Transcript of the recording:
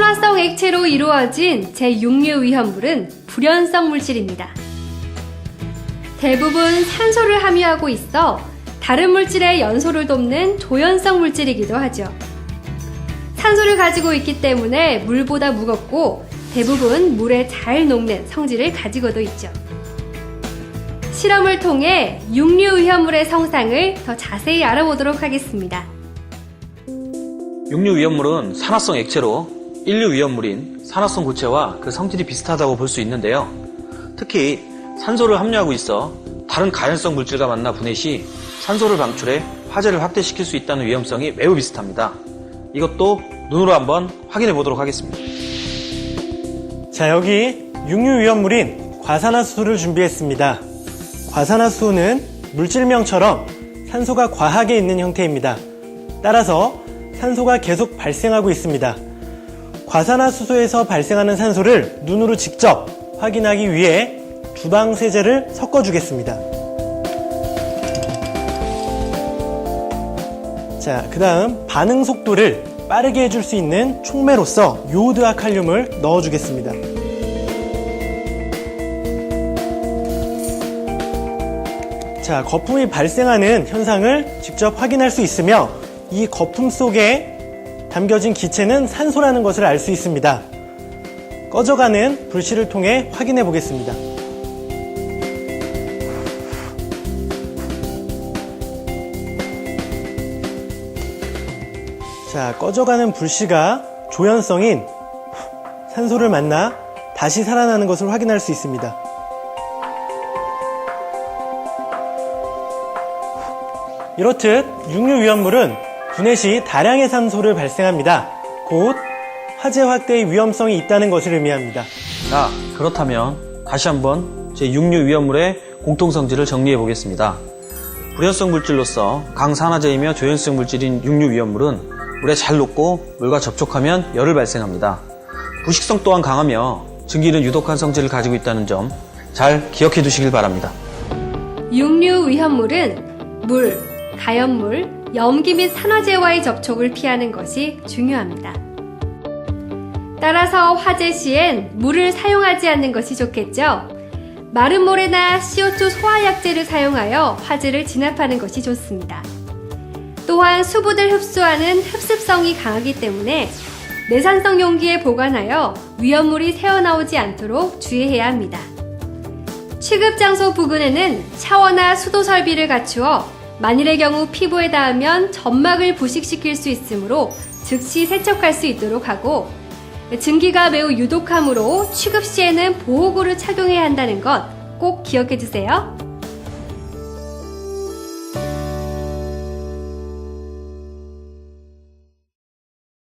산화성 액체로 이루어진 제6류 위험물은 불연성 물질입니다. 대부분 산소를 함유하고 있어 다른 물질의 연소를 돕는 조연성 물질이기도 하죠. 산소를 가지고 있기 때문에 물보다 무겁고 대부분 물에 잘 녹는 성질을 가지고도 있죠. 실험을 통해 육류 위험물의 성상을 더 자세히 알아보도록 하겠습니다. 육류 위험물은 산화성 액체로 인류 위험물인 산화성 고체와 그 성질이 비슷하다고 볼 수 있는데요. 특히 산소를 함유하고 있어 다른 가연성 물질과 만나 분해 시 산소를 방출해 화재를 확대시킬 수 있다는 위험성이 매우 비슷합니다. 이것도 눈으로 한번 확인해 보도록 하겠습니다. 자, 여기 육류 위험물인 과산화수소를 준비했습니다. 과산화수소는 물질명처럼 산소가 과하게 있는 형태입니다. 따라서 산소가 계속 발생하고 있습니다. 과산화수소에서 발생하는 산소를 눈으로 직접 확인하기 위해 주방 세제를 섞어주겠습니다. 자, 그 다음 반응 속도를 빠르게 해줄 수 있는 촉매로서 요오드와 칼륨을 넣어주겠습니다. 자, 거품이 발생하는 현상을 직접 확인할 수 있으며 이 거품 속에 담겨진 기체는 산소라는 것을 알 수 있습니다. 꺼져가는 불씨를 통해 확인해 보겠습니다. 자, 꺼져가는 불씨가 조연성인 산소를 만나 다시 살아나는 것을 확인할 수 있습니다. 이렇듯 육류 위험물은 분해 시 다량의 산소를 발생합니다. 곧 화재 확대의 위험성이 있다는 것을 의미합니다. 자, 그렇다면 다시 한번 제 육류 위험물의 공통성질을 정리해 보겠습니다. 불연성 물질로서 강산화제이며 조연성 물질인 육류 위험물은 물에 잘 녹고 물과 접촉하면 열을 발생합니다. 부식성 또한 강하며 증기는 유독한 성질을 가지고 있다는 점 잘 기억해 두시길 바랍니다. 육류 위험물은 물, 가연물, 염기 및 산화제와의 접촉을 피하는 것이 중요합니다. 따라서 화재 시엔 물을 사용하지 않는 것이 좋겠죠? 마른 모래나 CO2 소화약제를 사용하여 화재를 진압하는 것이 좋습니다. 또한 수분을 흡수하는 흡습성이 강하기 때문에 내산성 용기에 보관하여 위험물이 새어나오지 않도록 주의해야 합니다. 취급 장소 부근에는 샤워나 수도 설비를 갖추어 만일의 경우 피부에 닿으면 점막을 부식시킬 수 있으므로 즉시 세척할 수 있도록 하고 증기가 매우 유독하므로 취급 시에는 보호구를 착용해야 한다는 것 꼭 기억해 주세요.